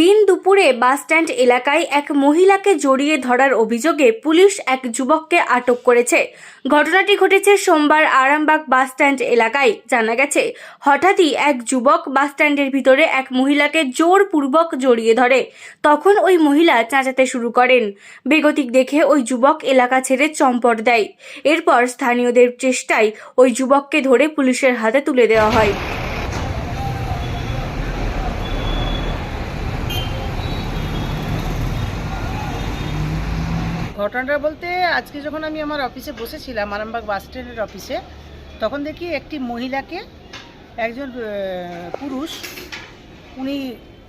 দিন দুপুরে বাসস্ট্যান্ড এলাকায় এক মহিলাকে জড়িয়ে ধরার অভিযোগে পুলিশ এক যুবককে আটক করেছে। ঘটনাটি ঘটেছে সোমবার আরামবাগ বাসস্ট্যান্ড এলাকায়। জানা গেছে, হঠাৎই এক যুবক বাসস্ট্যান্ডের ভিতরে এক মহিলাকে জোরপূর্বক জড়িয়ে ধরে। তখন ওই মহিলা চেঁচাতে শুরু করেন। বেগতিক দেখে ওই যুবক এলাকা ছেড়ে চম্পট দেয়। এরপর স্থানীয়দের চেষ্টায় ওই যুবককে ধরে পুলিশের হাতে তুলে দেওয়া হয়। ঘটনাটা বলতে আজকে যখন আমি আমার অফিসে বসেছিলাম, আরামবাগ বাস স্ট্যান্ডের অফিসে, তখন দেখি একটি মহিলাকে একজন পুরুষ, উনি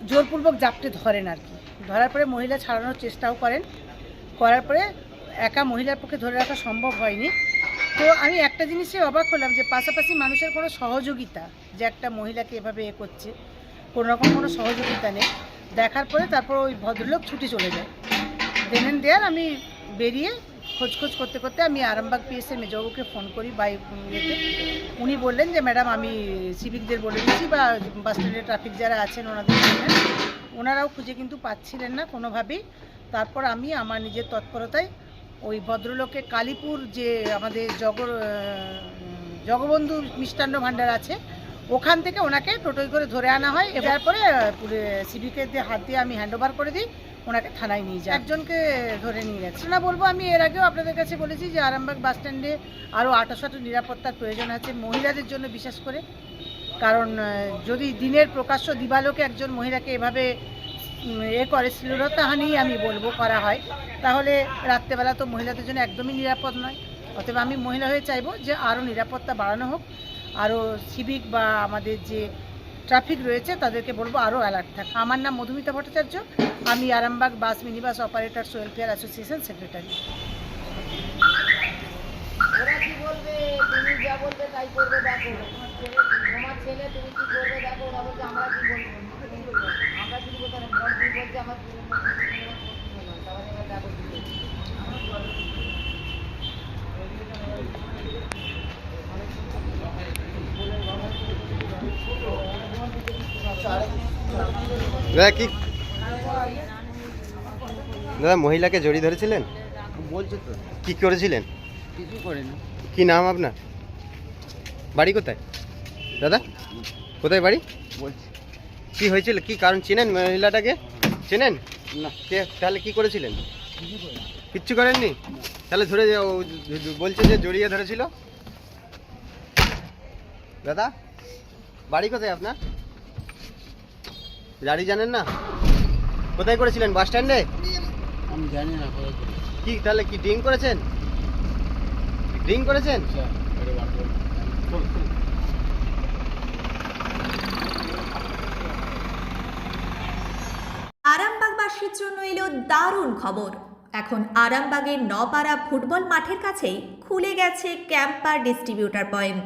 জোরপূর্বক জাপটে ধরেন আর কি। ধরার পরে মহিলা ছাড়ানোর চেষ্টাও করেন। করার পরে একা মহিলার পক্ষে ধরে রাখা সম্ভব হয়নি। তো আমি একটা জিনিসে অবাক হলাম যে পাশাপাশি মানুষের কোনো সহযোগিতা, যে একটা মহিলাকে এভাবে এ করছে, কোনো রকম কোনো সহযোগিতা নেই। দেখার পরে তারপর ওই ভদ্রলোক ছুটি চলে যায়। দেন দেয়ার আমি বেরিয়ে খোঁজ খোঁজ করতে করতে আমি আরামবাগ পিএসএ মেজবাবুকে ফোন করি বাই ইয়েতে উনি বললেন যে ম্যাডাম আমি সিভিকদের বলে দিচ্ছি বা বাস স্ট্যান্ডে ট্রাফিক যারা আছেন ওনাদের বললেন ওনারাও খুঁজে কিন্তু পাচ্ছিলেন না কোনোভাবেই। তারপর আমি আমার নিজের তৎপরতায় ওই ভদ্রলোকে কালীপুর যে আমাদের জগ জগবন্ধু মিষ্টান্ন ভাণ্ডার আছে, ওখান থেকে ওনাকে টোটোই করে ধরে আনা হয়। এবার পরে সিভিকের দিয়ে হাত দিয়ে আমি হ্যান্ড ওভার করে দিই। ওনাকে থানায় নিয়ে যায় একজনকে ধরে নিয়ে গেছে। না বলব আমি এর আগেও আপনাদের কাছে বলেছি যে আরামবাগ বাস স্ট্যান্ডে আরও আটাশাটো নিরাপত্তার প্রয়োজন আছে মহিলাদের জন্য বিশেষ করে। কারণ যদি দিনের প্রকাশ্য দিবালোকে একজন মহিলাকে এভাবে এ করে শ্লীলতাহানি আমি বলব করা হয় তাহলে রাত্রেবেলা তো মহিলাদের জন্য একদমই নিরাপদ নয়। অতএব আমি মহিলা হয়ে চাইব যে আরও নিরাপত্তা বাড়ানো হোক আরও সিভিক বা আমাদের যে ট্রাফিক রয়েছে, তাদেরকে বলব আরও অ্যালার্ট থাক। আমার নাম মধুমিতা ভট্টাচার্য, আমি Arambag bus minibus operators welfare association secretary ওরা কি বলবে, তুমি যা বলবে তাই করবে দেখো তোমার ছেলে তুমি কি করবে, দেখো, ওরা বলছে, আমরা কি বলব? আমরা কি বলতে না ঘর কি বলব আমার তাহলে এবার দেখো কি করবে। দাদা কি দাদা মহিলাকে জড়িয়ে ধরেছিলেন? বলছে তো। কি করেছিলেন? কিছু কি নাম আপনার? বাড়ি কোথায়? দাদা কোথায় বাড়ি? বলছে। কি হয়েছিল? কি কারণ চেনেন মহিলাটাকে? চেনেন? না। কে? তাহলে কি করেছিলেন? কিছু কিচ্ছু করেননি? তাহলে ধরে বলছে যে জড়িয়ে ধরেছিল। দাদা বাড়ি কোথায় আপনার? গাড়ি জানেন না? কোথায় করেছিলেন? বাস স্ট্যান্ডে? আমি জানি না কোথায় কি তাহলে কি ড্রিঙ্ক করেছেন? ড্রিঙ্ক করেছেন? আচ্ছা, আরে আরামবাগবাসীর জন্য এলো দারুণ খবর। এখন আরামবাগের নপাড়া ফুটবল মাঠের কাছেই খুলে গেছে ক্যাম্পার ডিস্ট্রিবিউটার পয়েন্ট।